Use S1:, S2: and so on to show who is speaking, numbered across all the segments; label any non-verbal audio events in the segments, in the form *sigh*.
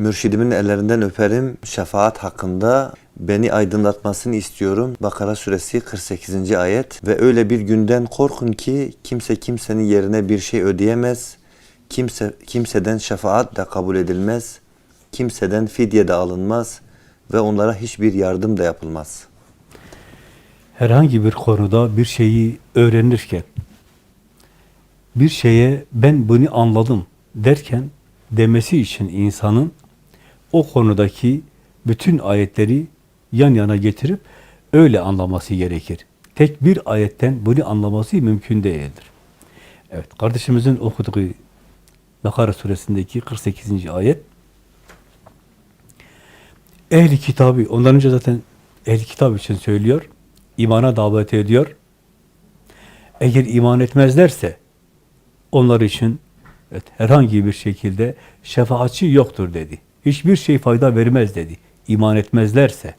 S1: mürşidimin ellerinden öperim. Şefaat hakkında beni aydınlatmasını istiyorum. Bakara suresi 48. ayet. Ve öyle bir günden korkun ki kimse kimsenin yerine bir şey ödeyemez. Kimse kimseden şefaat de kabul edilmez. Kimseden fidye de alınmaz ve onlara hiçbir yardım da yapılmaz.
S2: herhangi bir konuda bir şeyi öğrenirken bir şeye ben bunu anladım derken demesi için insanın o konudaki bütün ayetleri yan yana getirip öyle anlaması gerekir. Tek bir ayetten bunu anlaması mümkün değildir. Evet, kardeşimizin okuduğu Bakara suresindeki 48. ayet ehli kitabı, ondan önce zaten ehli kitap için söylüyor, imana davet ediyor. Eğer iman etmezlerse onlar için evet, herhangi bir şekilde şefaatçi yoktur dedi. Hiçbir şey fayda vermez dedi. İman etmezlerse.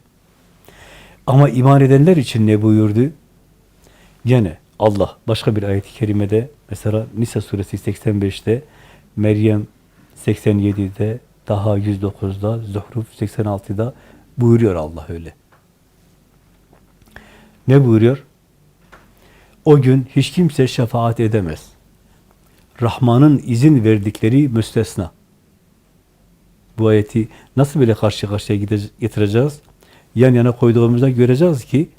S2: Ama iman edenler için ne buyurdu? Gene Allah başka bir ayet-i kerimede mesela Nisa suresi 85'te Meryem 87'de daha 109'da Zuhruf 86'da buyuruyor Allah öyle. Ne buyuruyor? O gün hiç kimse şefaat edemez. Rahman'ın izin verdikleri müstesna. Bu ayeti nasıl böyle karşı karşıya getireceğiz? Yan yana koyduğumuzda göreceğiz ki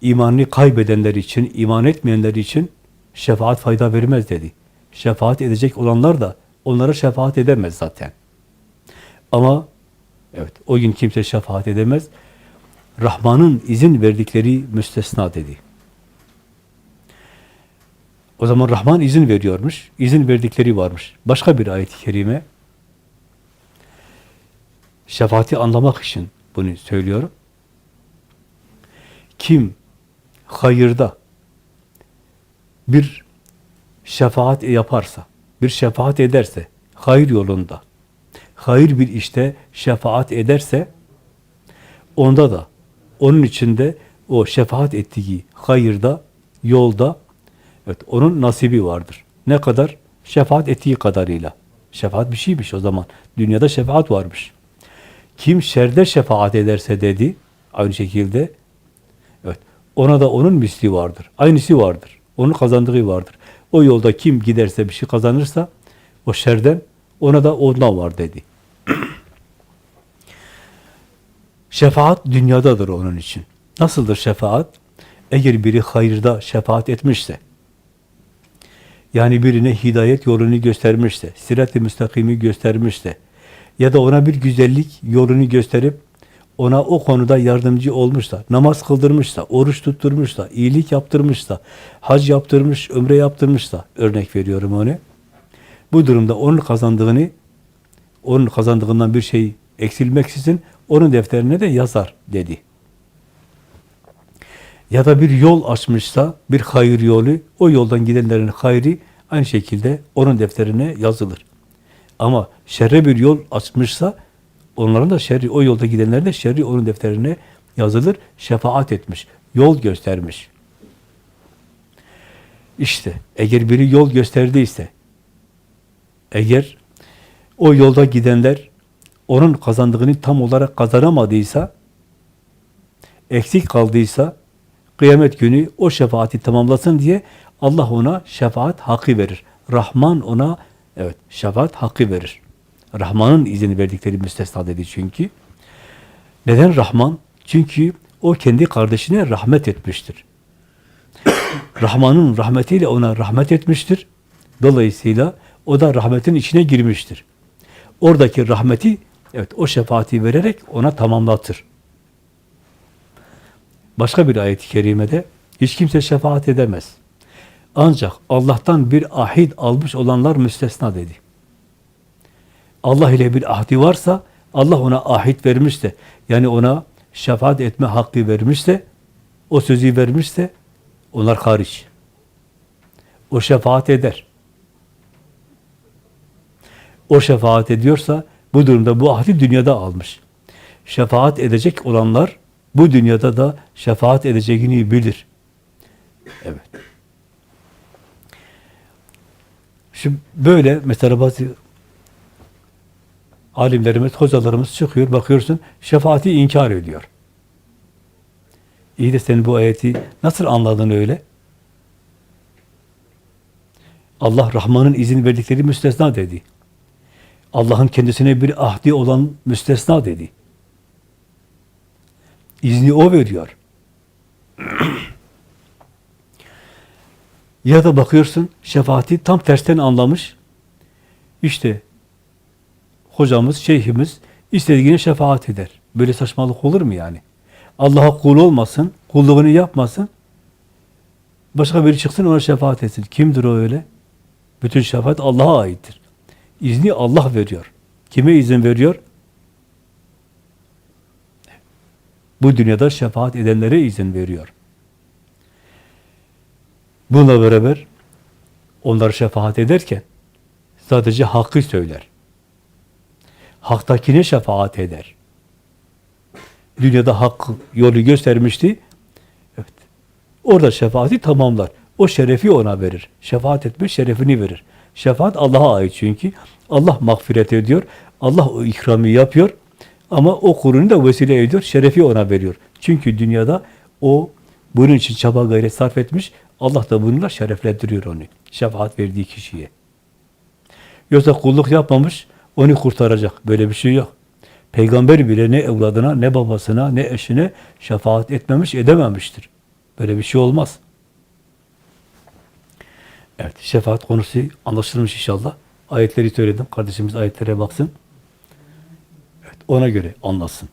S2: imanını kaybedenler için, iman etmeyenler için şefaat fayda vermez dedi. Şefaat edecek olanlar da onlara şefaat edemez zaten. Ama evet o gün kimse şefaat edemez. Rahman'ın izin verdikleri müstesna dedi. O zaman Rahman izin veriyormuş. izin verdikleri varmış. Başka bir ayet-i kerime şefaati anlamak için bunu söylüyorum. Kim hayırda bir şefaat yaparsa, bir şefaat ederse, hayır yolunda, hayır bir işte şefaat ederse, onda da, onun içinde o şefaat ettiği hayırda, yolda, evet onun nasibi vardır. Ne kadar? Şefaat ettiği kadarıyla. Şefaat bir şeymiş o zaman. Dünyada şefaat varmış. Kim şerde şefaat ederse dedi, aynı şekilde, evet, ona da onun misli vardır. Aynısı vardır. Onun kazandığı vardır. O yolda kim giderse bir şey kazanırsa, o şerden ona da ondan var dedi. *clears throat* şefaat dünyadadır onun için. Nasıldır şefaat? Eğer biri hayırda şefaat etmişse, yani birine hidayet yolunu göstermişse, sirat-i müstakimi göstermişse, ya da ona bir güzellik yolunu gösterip ona o konuda yardımcı olmuşsa, namaz kıldırmışsa, oruç tutturmuşsa, iyilik yaptırmışsa, hac yaptırmış, ömre yaptırmışsa, örnek veriyorum onu. Bu durumda onun kazandığını, onun kazandığından bir şey eksilmeksizin onun defterine de yazar dedi. Ya da bir yol açmışsa, bir hayır yolu, o yoldan gidenlerin hayrı aynı şekilde onun defterine yazılır. Ama şerre bir yol açmışsa, onların da şerri, o yolda gidenlerin de şerri onun defterine yazılır. Şefaat etmiş, yol göstermiş. İşte eğer biri yol gösterdiyse, eğer o yolda gidenler onun kazandığını tam olarak kazanamadıysa, eksik kaldıysa, kıyamet günü o şefaati tamamlasın diye Allah ona şefaat hakkı verir. Rahman ona evet şefaat hakkı verir. Rahman'ın izin verdikleri müstesna dedi çünkü. Neden Rahman? Çünkü o kendi kardeşine rahmet etmiştir. *coughs* Rahman'ın rahmetiyle ona rahmet etmiştir. Dolayısıyla o da rahmetin içine girmiştir. Oradaki rahmeti evet o şefaati vererek ona tamamlatır. Başka bir ayet-i kerimede hiç kimse şefaat edemez. Ancak Allah'tan bir ahit almış olanlar müstesna dedi. Allah ile bir ahdi varsa, Allah ona ahit vermişse, yani ona şefaat etme hakkı vermişse, o sözü vermişse, onlar hariç. O şefaat eder. O şefaat ediyorsa, bu durumda bu ahdi dünyada almış. Şefaat edecek olanlar, bu dünyada da şefaat edeceğini bilir. Şimdi böyle mesela bazı alimlerimiz, hocalarımız çıkıyor, bakıyorsun şefaati inkar ediyor. İyi de sen bu ayeti nasıl anladın öyle? Allah Rahman'ın izin verdikleri müstesna dedi. Allah'ın kendisine bir ahdi olan müstesna dedi. İzni o veriyor. Ya da bakıyorsun şefaati tam tersten anlamış. İşte hocamız, şeyhimiz istediğine şefaat eder. Böyle saçmalık olur mu yani? Allah'a kul olmasın, kulluğunu yapmasın. Başka biri çıksın ona şefaat etsin. Kimdir o öyle? Bütün şefaat Allah'a aittir. İzni Allah veriyor. Kime izin veriyor? Bu dünyada şefaat edenlere izin veriyor. Bununla beraber onlar şefaat ederken sadece hakkı söyler. Haktakine şefaat eder. Dünyada hak yolu göstermişti. Evet. Orada şefaati tamamlar. O şerefi ona verir. Şefaat etme şerefini verir. Şefaat Allah'a ait çünkü. Allah mağfiret ediyor. Allah o ikramı yapıyor. Ama o kulunu da vesile ediyor. Şerefi ona veriyor. Çünkü dünyada o bunun için çaba gayret sarf etmiş. Allah da bununla şereflendiriyor onu. Şefaat verdiği kişiye. Yoksa kulluk yapmamış, onu kurtaracak. Böyle bir şey yok. Peygamber bile ne evladına, ne babasına, ne eşine şefaat etmemiş, edememiştir. Böyle bir şey olmaz. Evet, şefaat konusu anlaşılmış inşallah. Ayetleri söyledim. Kardeşimiz ayetlere baksın. Evet, ona göre anlasın.